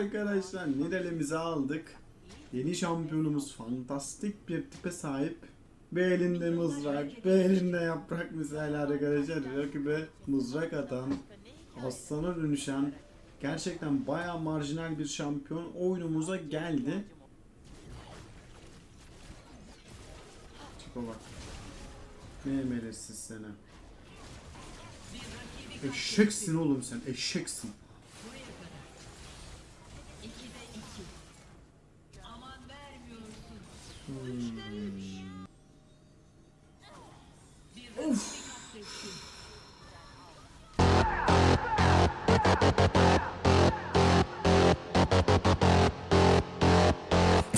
Arkadaşlar Nidalee'mizi aldık. Yeni şampiyonumuz fantastik bir tipe sahip. Bir elinde mızrak, bir elinde yaprak misali arkadaşlar. Rakibe mızrak atan, aslana dönüşen, gerçekten bayağı marjinal bir şampiyon oyunumuza geldi. Tipe bak. Ne emelesiz seni. Eşeksin oğlum sen, eşeksin.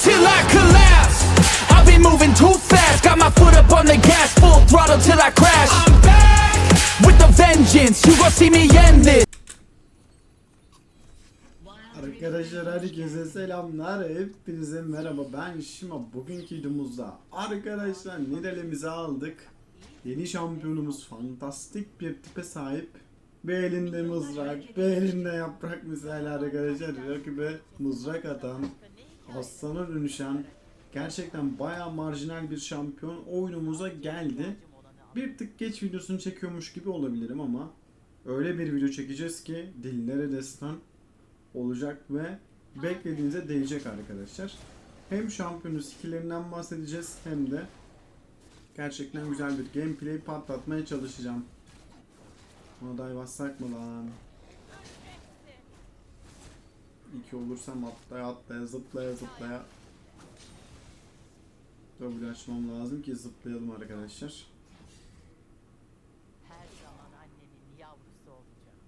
Till I collapse. I've been moving too fast, got my foot up on the gas, full throttle till I crash. I'm back with the vengeance. You gon' see me end this. Arkadaşlar herkese selamlar. Hepinize merhaba. Ben Şima. Bugünkü videomuzda arkadaşlar Nidalee'mizi aldık. Yeni şampiyonumuz fantastik bir tipe sahip. Bir elinde mızrak, bir elinde yaprak misali arkadaşlar. Rakibe mızrak atan, aslana dönüşen, gerçekten bayağı marjinal bir şampiyon oyunumuza geldi. Bir tık geç videosunu çekiyormuş gibi olabilirim ama öyle bir video çekeceğiz ki dillere destan olacak ve beklediğinize değecek arkadaşlar. Hem şampiyonun skillerinden bahsedeceğiz hem de gerçekten güzel bir gameplay patlatmaya çalışacağım. Buna day bassak mı lan? İki olursam atlaya atlaya zıplaya zıplaya W açmam lazım ki zıplayalım arkadaşlar. her zaman annenin yavrusu olacağım.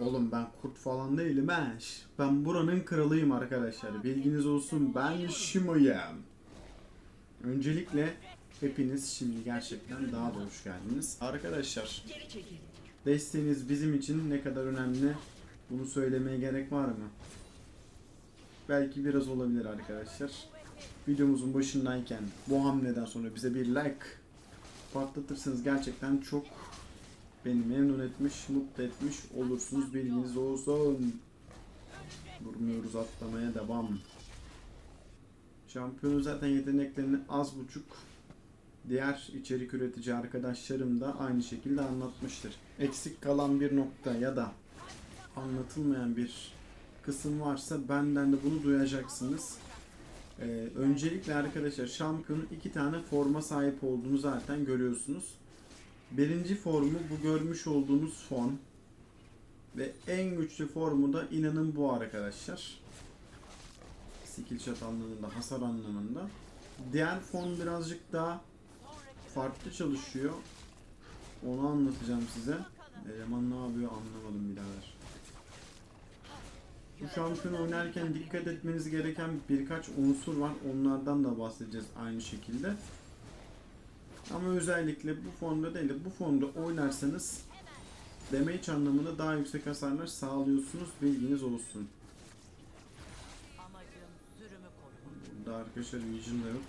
Oğlum ben kurt falan değilim he. Ben buranın kralıyım arkadaşlar. Bilginiz olsun ben Shimo'yum. Öncelikle hepiniz şimdi gerçekten daha da hoş geldiniz. Arkadaşlar desteğiniz bizim için ne kadar önemli bunu söylemeye gerek var mı? Belki biraz olabilir arkadaşlar. Videomuzun başındayken bu hamleden sonra bize bir like patlatırsanız gerçekten çok beni memnun etmiş, mutlu etmiş olursunuz bilginiz olsun. Durmuyoruz atlamaya devam. Şampiyonun zaten yeteneklerini az buçuk diğer içerik üretici arkadaşlarım da aynı şekilde anlatmıştır. Eksik kalan bir nokta ya da anlatılmayan bir kısım varsa benden de bunu duyacaksınız. Ee, öncelikle arkadaşlar şampiyonun iki tane forma sahip olduğunu zaten görüyorsunuz. Birinci formu bu görmüş olduğunuz form. Ve en güçlü formu da inanın bu arkadaşlar. Skill shot anlamında, hasar anlamında. Diğer form birazcık daha farklı çalışıyor. Onu anlatacağım size. Eleman ne yapıyor anlamadım birader. Bu şampiyon oynarken dikkat etmeniz gereken birkaç unsur var. Onlardan da bahsedeceğiz aynı şekilde. Ama özellikle bu formda değil de bu formda oynarsanız damage anlamında daha yüksek hasarlar sağlıyorsunuz. Bilginiz olsun. Burada arkadaşlar Vision da yok.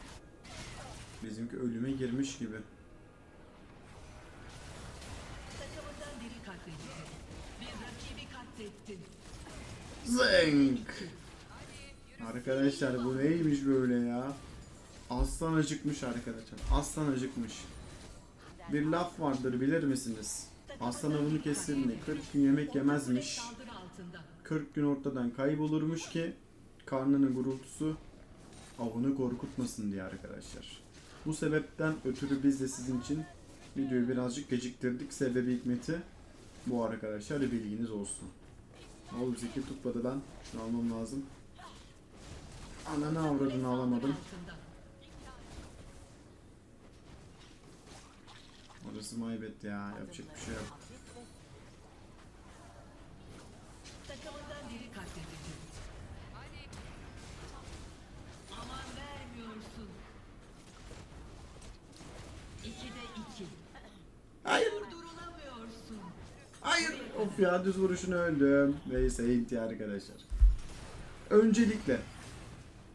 Bizimki ölüme girmiş gibi. Bir rakibi katlettin. Zeng! Arkadaşlar bu neymiş böyle ya? Aslan acıkmış arkadaşlar. Aslan acıkmış. Bir laf vardır bilir misiniz? Aslan avını kesildi. 40 gün yemek yemezmiş. Saldırı altında. 40 gün ortadan kaybolurmuş ki karnının gurultusu avını korkutmasın diye arkadaşlar. Bu sebepten ötürü biz de sizin için videoyu birazcık geciktirdik. Sebebi hikmeti bu arkadaşlar bilginiz olsun. Oğlum zeki tutmadı lan. Şunu almam lazım. Ananı avradını alamadım. Orası maybet ya. Yapacak bir şey yok. Of ya düz vuruşunu öldüm. Neyse inti arkadaşlar. Öncelikle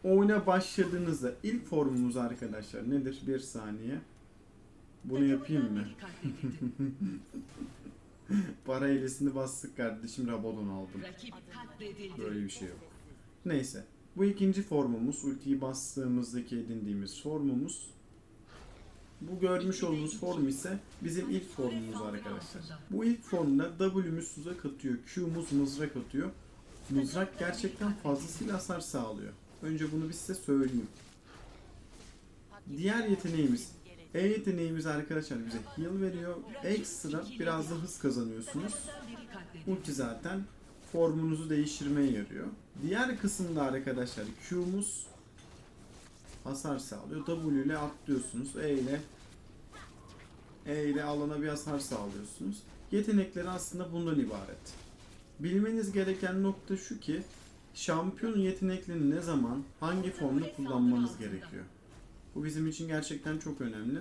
oyuna başladığınızda ilk formumuz arkadaşlar nedir? Bir saniye. Bunu yapayım mı? Para eylesini bastık kardeşim Rabadon aldım. Böyle bir şey yok. Neyse. Bu ikinci formumuz. Ultiyi bastığımızdaki edindiğimiz formumuz. Bu görmüş olduğunuz form ise bizim ilk formumuz arkadaşlar. Bu ilk formda W'müz tuzak atıyor, Q'muz mızrak atıyor. Mızrak gerçekten fazlasıyla hasar sağlıyor. Önce bunu bir size söyleyeyim. Diğer yeteneğimiz E yeteneğimiz arkadaşlar bize heal veriyor. Ekstra biraz da hız kazanıyorsunuz. Ulti zaten formunuzu değiştirmeye yarıyor. Diğer kısımda arkadaşlar Q'muz hasar sağlıyor. W ile atlıyorsunuz. E ile E ile alana bir hasar sağlıyorsunuz. Yetenekleri aslında bundan ibaret. Bilmeniz gereken nokta şu ki şampiyon yeteneklerini ne zaman hangi formda kullanmanız gerekiyor. Bu bizim için gerçekten çok önemli.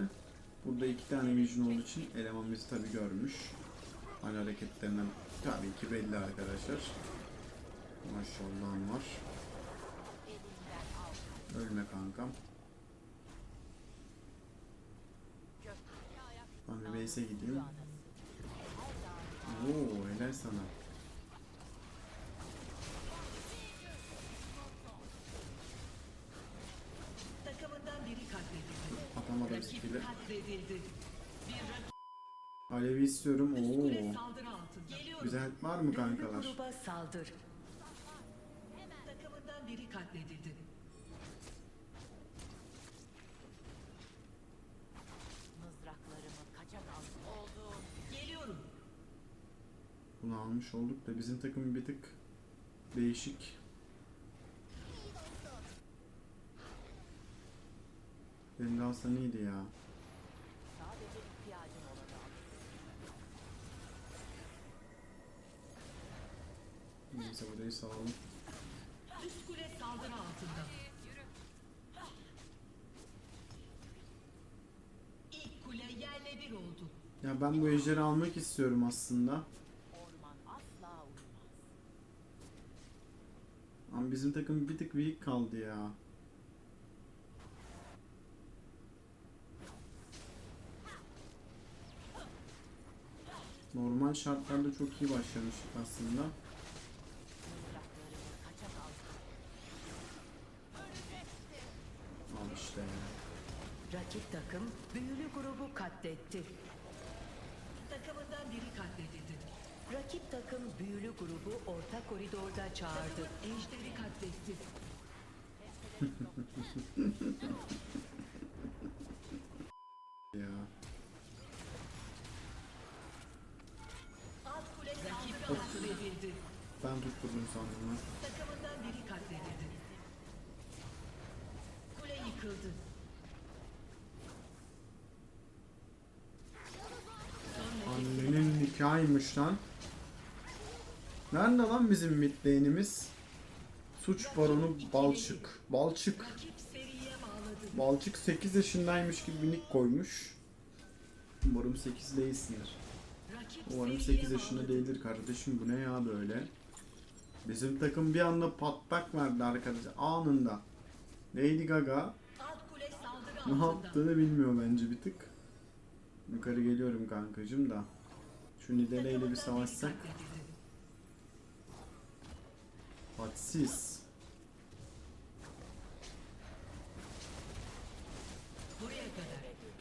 Burada iki tane vision olduğu için eleman tabi görmüş. Hani hareketlerinden tabii ki belli arkadaşlar. Maşallahım var. Ölme kankam. Ben bir base'e gideyim. Oo helal sana. Takımından biri katledildi. Atamadım skill'i. Alevi istiyorum. Oo. Güzel var mı kankalar? Takımından biri katledildi. Mızraklarımı kaçak altı oldu. Geliyorum. Almış olduk da bizim takım bir tık değişik. De aslında iyiydi ya. Neyse burayı salalım. Üst kule saldırı altında. İlk kule yerle bir oldu. Ya ben bu ejderi almak istiyorum aslında. Orman asla uyumaz. Ama bizim takım bir tık weak kaldı ya. Normal şartlarda çok iyi başlamıştık aslında. Al işte. Rakip takım büyülü grubu katletti. Takımından biri katledildi. Rakip takım büyülü grubu orta koridorda çağırdı. Ejderi katletti. ya. Rakip katledildi. Ben tutturdum sandım lan. Takımından biri katledildi. Kule yıkıldı. Annenin nikahıymış lan. Nerede lan bizim midlane'imiz? Suç baronu Balçık. Balçık. Balçık 8 yaşındaymış gibi bir nick koymuş. Umarım 8 değilsindir. Umarım seriye 8 yaşında değildir kardeşim. Bu ne ya böyle? Bizim takım bir anda patlak verdi arkadaşlar. Anında. Lady Gaga ne yaptığını bilmiyor bence bir tık. Yukarı geliyorum kankacım da. Şu Nidale ile bir savaşsak. Hadsiz.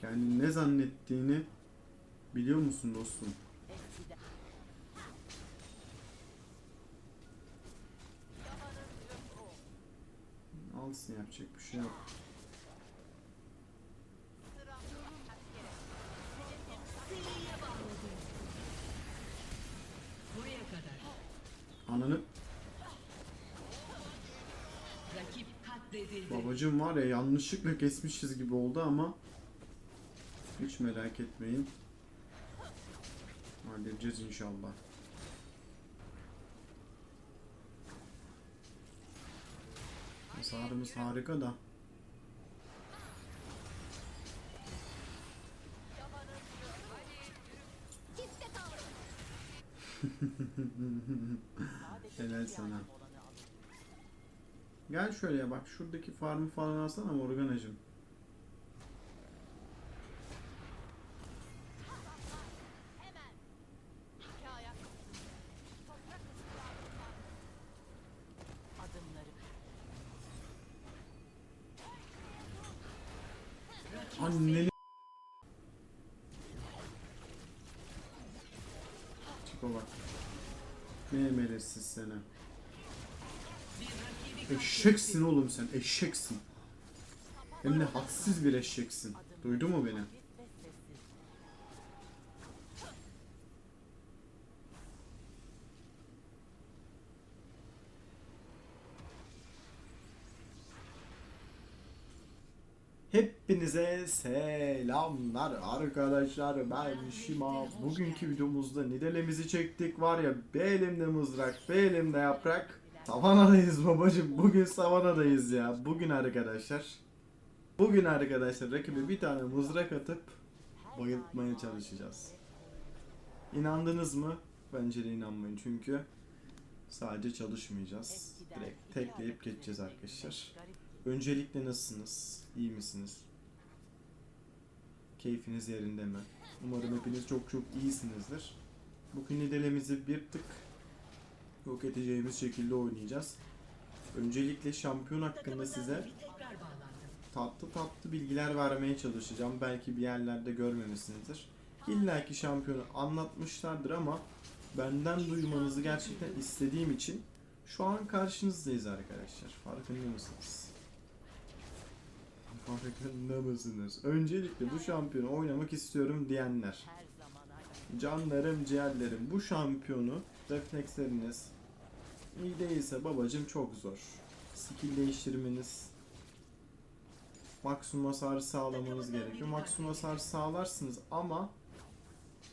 Kendini ne zannettiğini biliyor musun dostum? Alsın yapacak bir şey yok. Babacım var ya yanlışlıkla kesmişiz gibi oldu ama hiç merak etmeyin. Halledeceğiz inşallah. Hasarımız harika da. Helal sana. Gel şöyle bak şuradaki farmı falan alsana Morganacığım. Anneli Çiko bak. Ne emelesiz seni. Eşeksin oğlum sen, eşeksin. Hem de hadsiz bir eşeksin. Duydu mu beni? Hepinize selamlar arkadaşlar ben Şima Bugünkü videomuzda Nidelemizi çektik var ya bir elimde mızrak bir elimde yaprak Savanadayız babacım bugün Savanadayız ya Bugün arkadaşlar Bugün arkadaşlar rakibe bir tane mızrak atıp bayıltmaya çalışacağız İnandınız mı? Bence de inanmayın çünkü sadece çalışmayacağız Direkt tekleyip geçeceğiz arkadaşlar Öncelikle nasılsınız? İyi misiniz? Keyfiniz yerinde mi? Umarım hepiniz çok çok iyisinizdir. Bugün nidelemizi bir tık yok edeceğimiz şekilde oynayacağız. Öncelikle şampiyon hakkında size tatlı tatlı bilgiler vermeye çalışacağım. Belki bir yerlerde görmemişsinizdir. İlla ki şampiyonu anlatmışlardır ama benden duymanızı gerçekten istediğim için şu an karşınızdayız arkadaşlar. Farkında mısınız? Farkında mısınız? Öncelikle bu şampiyonu oynamak istiyorum diyenler. Canlarım, ciğerlerim bu şampiyonu refleksleriniz iyi değilse babacım çok zor. Skill değiştirmeniz maksimum hasar sağlamanız gerekiyor. Maksimum hasar sağlarsınız ama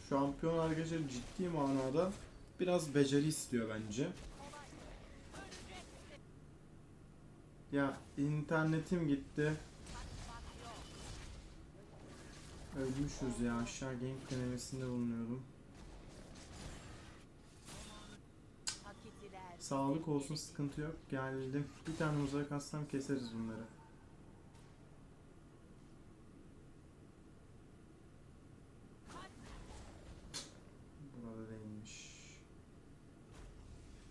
şampiyon arkadaşlar ciddi manada biraz beceri istiyor bence. Ya internetim gitti. Ölmüşüz ya aşağı gank denemesinde bulunuyordum. Sağlık olsun sıkıntı yok. Geldim. Bir tane uzak atsam keseriz bunları. Burada değilmiş.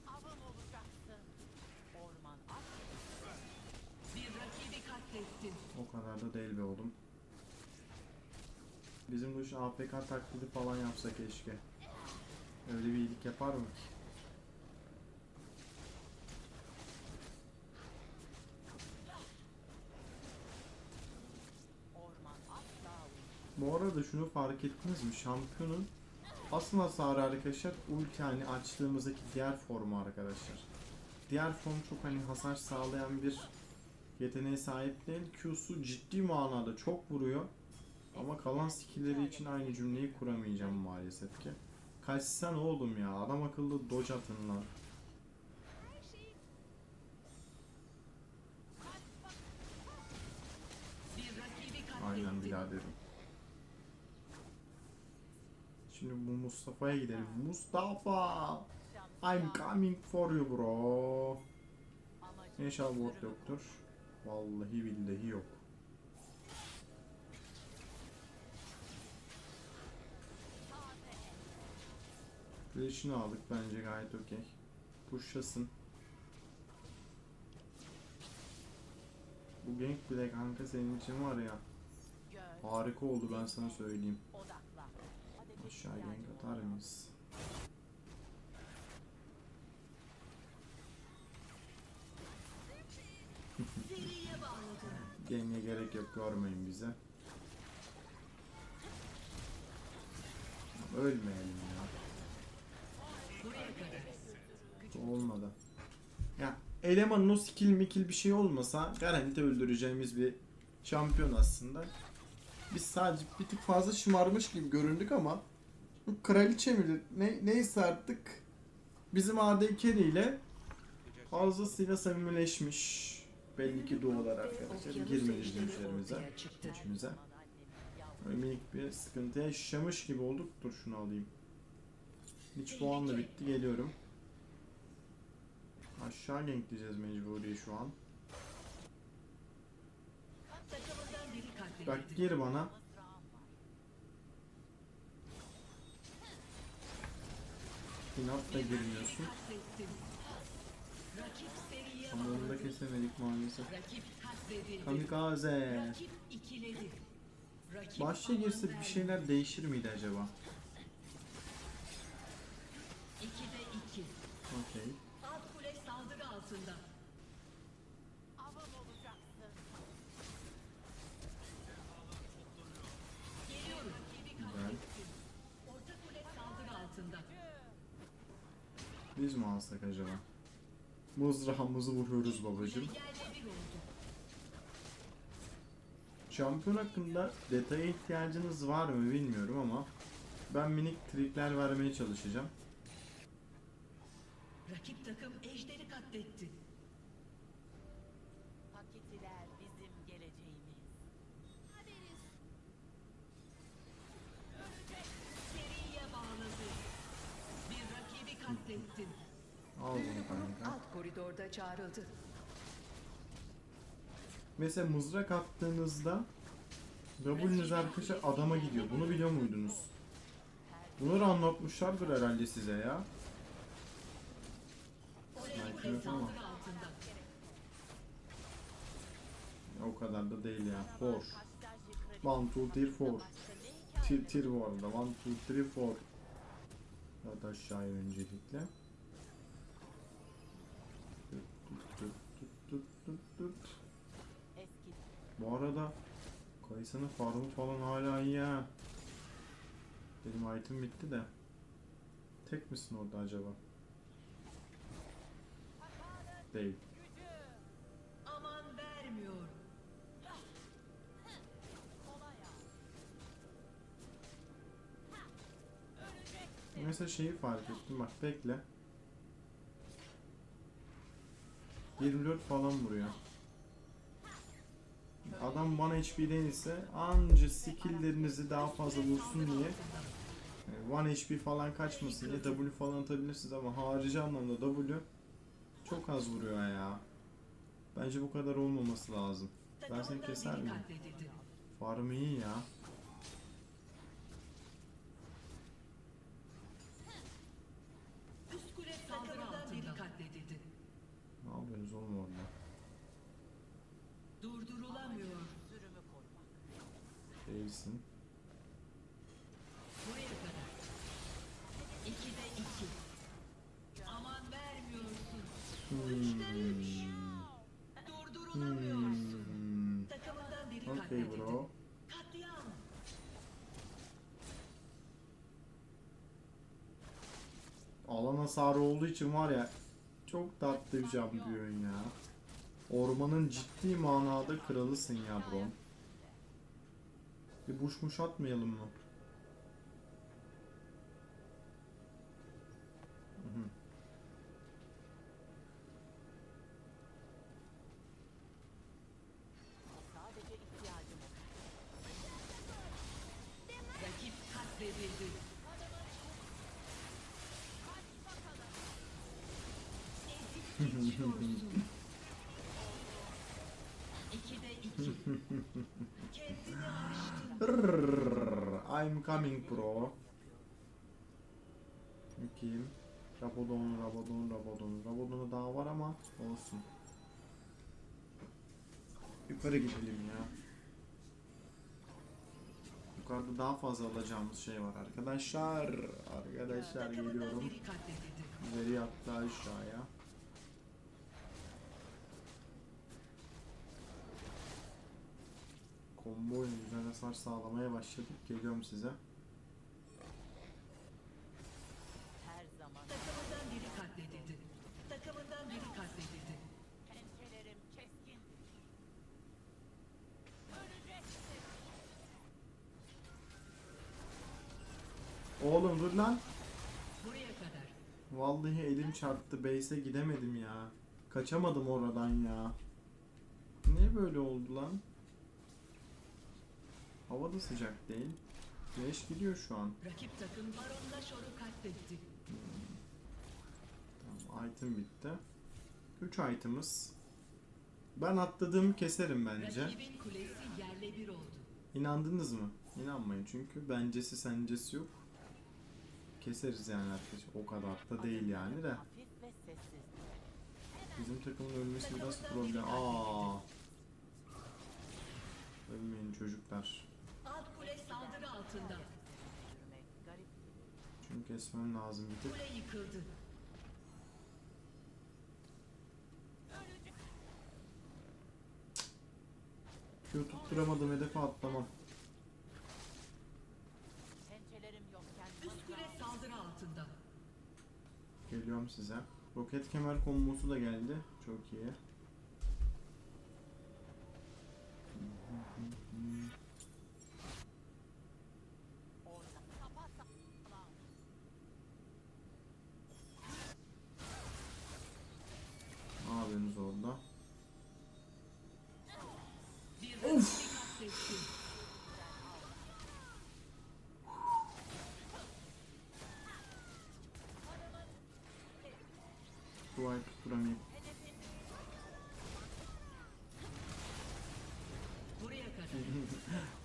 Avım olacaksın. Orman asla Bir rakibi katlettin. O kadar da değil be oğlum. Bizim bu iş APK taklidi falan yapsa keşke. Öyle bir iyilik yapar mı ki? Bu arada şunu fark ettiniz mi? Şampiyonun asıl hasarı arkadaşlar ulti hani açtığımızdaki diğer formu arkadaşlar. Diğer form çok hani hasar sağlayan bir yeteneğe sahip değil. Q'su ciddi manada çok vuruyor. Ama kalan skill'leri için aynı cümleyi kuramayacağım maalesef ki. Kaçsan oğlum ya. Adam akıllı dodge atın lan. Aynen biraderim. Şimdi bu Mustafa'ya gidelim. Mustafa! I'm coming for you bro. İnşallah bot yoktur. Vallahi billahi yok. Flash'ını aldık bence gayet okey. Pushlasın. Bu gank bile kanka senin için var ya harika oldu ben sana söyleyeyim. Aşağı gank atar mıyız? Game'e gerek yok görmeyin bize. Ölmeyelim ya. Olmadı. Ya elemanın o skill mikil bir şey olmasa garanti öldüreceğimiz bir şampiyon aslında. Biz sadece bir tık fazla şımarmış gibi göründük ama kraliçe mi ne, neyse artık bizim AD Carry ile fazlasıyla samimileşmiş. Belli ki doğular arkadaşlar. Girmedi çıktı. İçimize. Böyle minik bir sıkıntı yaşamış gibi olduk. Dur şunu alayım. Hiç puan da bitti geliyorum. Aşağı genkleyeceğiz mecburi şu an. Bak gir bana. Var. İnatla girmiyorsun. Ama onu da kesemedik maalesef. Kamikaze. Başta girse bir şeyler değişir miydi acaba? 2'de 2. Okey. Alt kule saldırı altında. Biz mi alsak acaba? Mızrağımızı vuruyoruz babacım. Şampiyon hakkında detaya ihtiyacınız var mı bilmiyorum ama ben minik trikler vermeye çalışacağım. Alt koridorda çağrıldı. Mesela mızrak attığınızda W'nüz arkadaşlar adama gidiyor. Bunu biliyor muydunuz? Bunları anlatmışlardır herhalde size ya. O kadar da değil ya. For. Karşılaştı kraliçe. 1, 2, 3, 4. Başka ne hikaye? Tir, tir bu arada. 1, 2, 3, 4. Hadi aşağıya öncelikle. Tut. Eski Bu arada Kayısının farmı falan hala iyi ha. Benim item bitti de. Tek misin orada acaba? Değil. Mesela şeyi fark ettim bak bekle. 24 falan vuruyor. Adam bana HP değilse anca skilllerinizi daha fazla vursun diye yani 1 HP falan kaçmasın diye W falan atabilirsiniz ama harici anlamda W çok az vuruyor ya. Bence bu kadar olmaması lazım. Ben seni keser miyim? Farm iyi ya. Üst kule saldırı altında. biri katledildi. Ne yapıyorsunuz oğlum orada? Durdurulamıyor. Sürümü korumak. Değilsin. Buraya kadar. 2'de 2. Aman vermiyorsun. Durdurulamıyorsun. Hmm. Takımından biri Okay katledildi. bro. Katliam. Alan hasarı olduğu için var ya çok tatlı bir şampiyon ya. Ormanın ciddi manada kralısın ya bro. Bir buş muş atmayalım mı? 2'de 2. Kendini aştın. I'm coming bro. Bakayım. Rabodon, Rabodon, Rabodon. Rabodon'u daha var ama olsun. Yukarı gidelim ya. Yukarıda daha fazla alacağımız şey var arkadaşlar. Arkadaşlar geliyorum. Üzeri yattı aşağıya. Combo güzel hasar sağlamaya başladık. Geliyorum size. Her zaman Takımından biri katledildi. Takımından biri katledildi. pençelerim keskindir. Öleceksin. Oğlum dur lan. Buraya kadar. Vallahi elim çarptı. Base'e gidemedim ya. Kaçamadım oradan ya. Niye böyle oldu lan? Hava da sıcak değil. Güneş gidiyor şu an. Rakip takım Baron Nashor'u katletti. Tamam, item bitti. 3 item'ız. Ben atladığımı keserim bence. Rakibin kulesi yerle bir oldu. İnandınız mı? İnanmayın çünkü bencesi sencesi yok. Keseriz yani arkadaşlar. O kadar da değil yani de. Bizim takımın ölmesi biraz problem. Aa. Ölmeyin çocuklar altında. Şunu kesmem lazım bir tek. Kule yıkıldı. Q tutturamadım hedefe atlamam. Üst kule saldırı altında. Geliyorum size. Roket kemer kombosu da geldi. Çok iyi.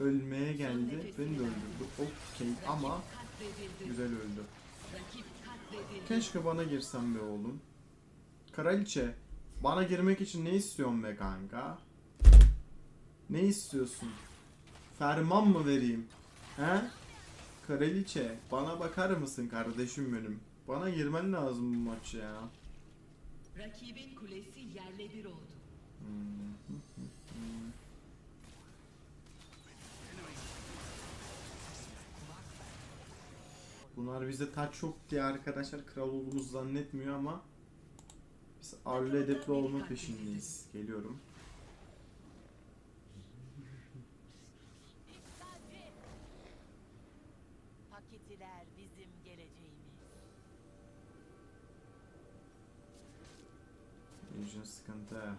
Ölmeye geldi. Beni de öldürdü. Okey ama güzel öldü. Keşke bana girsen be oğlum. Kraliçe, bana girmek için ne istiyorsun be kanka? Ne istiyorsun? Ferman mı vereyim? He? Kraliçe, bana bakar mısın kardeşim benim? Bana girmen lazım bu maç ya. Rakibin kulesi yerle bir oldu. Bunlar bize taç yok diye arkadaşlar kral olduğumuzu zannetmiyor ama biz arlı edepli olma peşindeyiz. Geliyorum. Paketiler bizim geleceğimiz. Vision sıkıntı.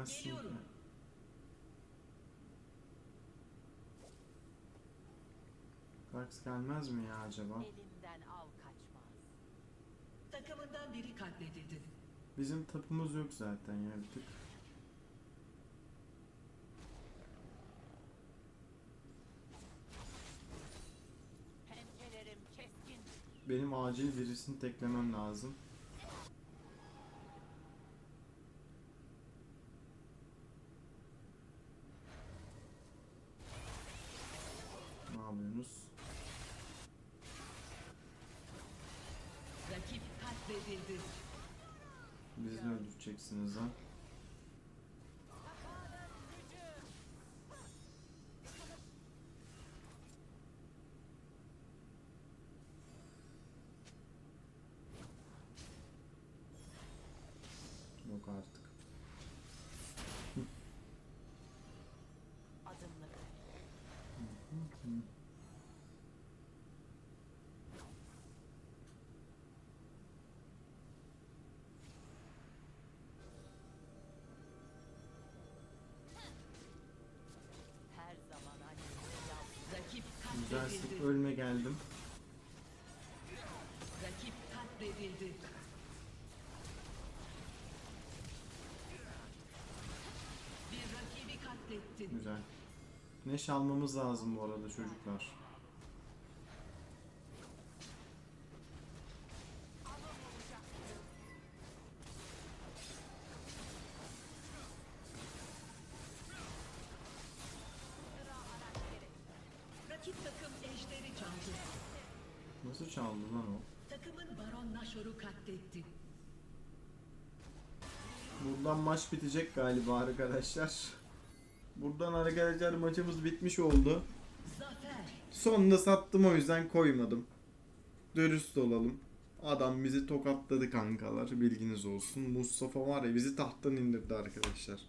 Gelemezsin ki. Geliyorum. Dax gelmez mi ya acaba? Elimden al kaçmaz. Takımından biri katledildi. Bizim tapımız yok zaten ya bir tık. Benim acil birisini teklemem lazım. Ne yapıyorsunuz? Rakip katledildi. Bizi de öldüreceksiniz Katledildi. ölme geldim. Rakip katledildi. Bir rakibi katlettin. Güzel. Neş almamız lazım bu arada çocuklar. Maç bitecek galiba arkadaşlar. Buradan arkadaşlar maçımız bitmiş oldu. Sonunda sattım o yüzden koymadım. Dürüst olalım. Adam bizi tokatladı kankalar bilginiz olsun. Mustafa var ya bizi tahttan indirdi arkadaşlar.